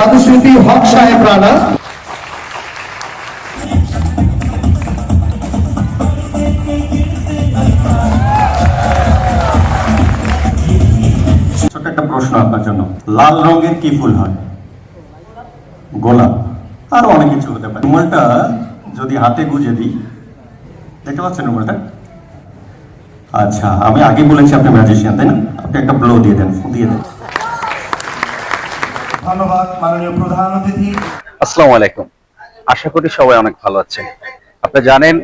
জাদুশিল্পী হক সাহেব রানা। কি ফুল হয়? গোলাপ। আর অনেক কিছু হতে দিই, দেখতে পাচ্ছেন আচ্ছা আমি আগে বলেছি আপনি ম্যাজিশিয়ান তাই না? আপনি একটা ব্লো দিয়ে দেন দিয়ে দেন। ধন্যবাদ মাননীয় প্রধান অতিথি। আসসালামু আলাইকুম। আশা করি সবাই অনেক ভালো আছেন। আপনি জানেন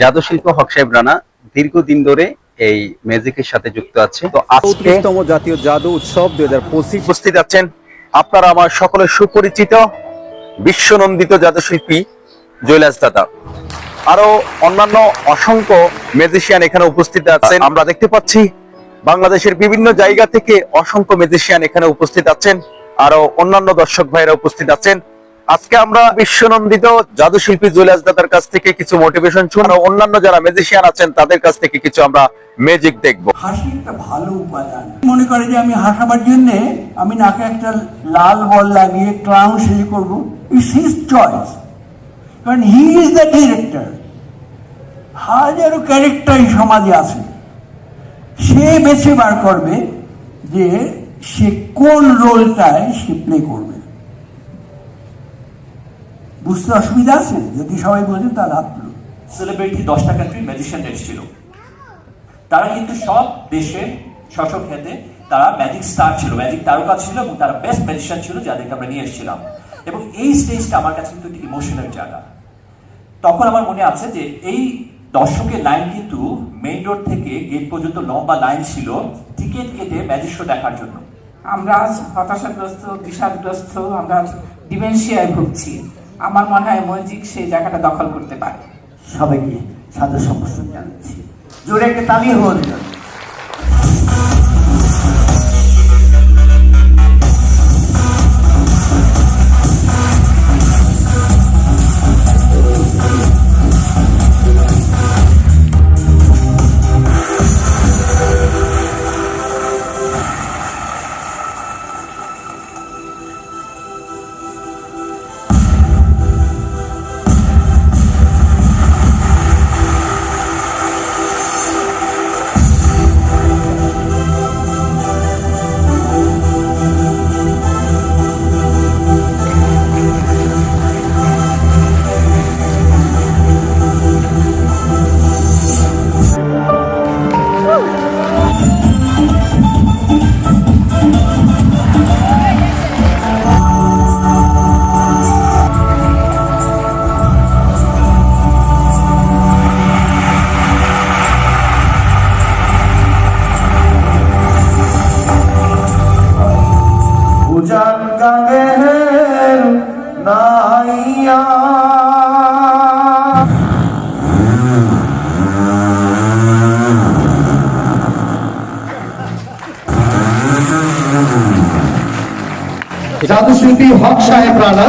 জাদু শিল্প হক সাহেব রানা দীর্ঘদিন ধরে এই ম্যাজিকের সাথে যুক্ত আছে। তো আজকে জাতীয় জাদু উৎসব দুই হাজার পঁচিশ। উপস্থিত আছেন আপনারা আমার সকলের সুপরিচিত বিশ্বনন্দিত জাদু শিল্পী জৈলাস দাদা। আরও অন্যান্য অসংখ্য ম্যাজিশিয়ান এখানে উপস্থিত আছেন। আমরা দেখতে পাচ্ছি বাংলাদেশের বিভিন্ন জায়গা থেকে অসংখ্য ম্যাজিশিয়ান এখানে উপস্থিত আছেন। আরও অন্যান্য দর্শক ভাইরা উপস্থিত আছেন। আজকে আমরা বিশ্বনন্দিত জাদু শিল্পী জৈলাস দাদার কাছ থেকে কিছু মোটিভেশন আর অন্যান্য যারা ম্যাজিশিয়ান আছেন, তাদের কাছ থেকে কিছু আমরা ম্যাজিক দেখব। হাসি একটা ভালো উপাদান। মনে করে যে আমি হাসাবার জন্য আমি নাকে একটা লাল বল লাগিয়ে ক্লাউন সেজে করব। ইটস হিজ চয়েস কারণ হি ইজ দ্য ডিরেক্টর হাজারো ক্যারেক্টার এই সমাজে আছে। সে বেছে বার করবে যে সে কোন রোলটায় সে প্লে করবে? বুঝতে অসুবিধা আছে? যদি সবাই বোঝেন তাহলে হাত। সেলিব্রিটি দশটা কান্ট্রি ম্যাজিশিয়ান এসেছিল তারা কিন্তু সব দেশে শাসক খেতে তারা ম্যাজিক স্টার ছিল। ম্যাজিক তারকা ছিল এবং তারা বেস্ট ম্যাজিশিয়ান ছিল যাদেরকে আমরা নিয়ে এসেছিলাম। এবং এই স্টেজটা আমার কাছে কিন্তু একটি ইমোশনাল জায়গা। তখন আমার মনে আছে যে এই দর্শকের লাইন কিন্তু মেইন রোড থেকে গেট পর্যন্ত লম্বা লাইন ছিল টিকিট কেটে ম্যাজিক শো দেখার জন্য। আমরা আজ হতাশাগ্রস্ত, বিষাদগ্রস্ত, আমরা আজ ডিমেনশিয়ায় ভুগছি। আমার মনে হয় মসজিদ সেই জায়গাটা দখল করতে পারে। সবাইকে সাদর সমর্থন জানাচ্ছি। জোরে একটা তালি উজান নাইয়া জাদুশিল্পী হক সাহেব রানা।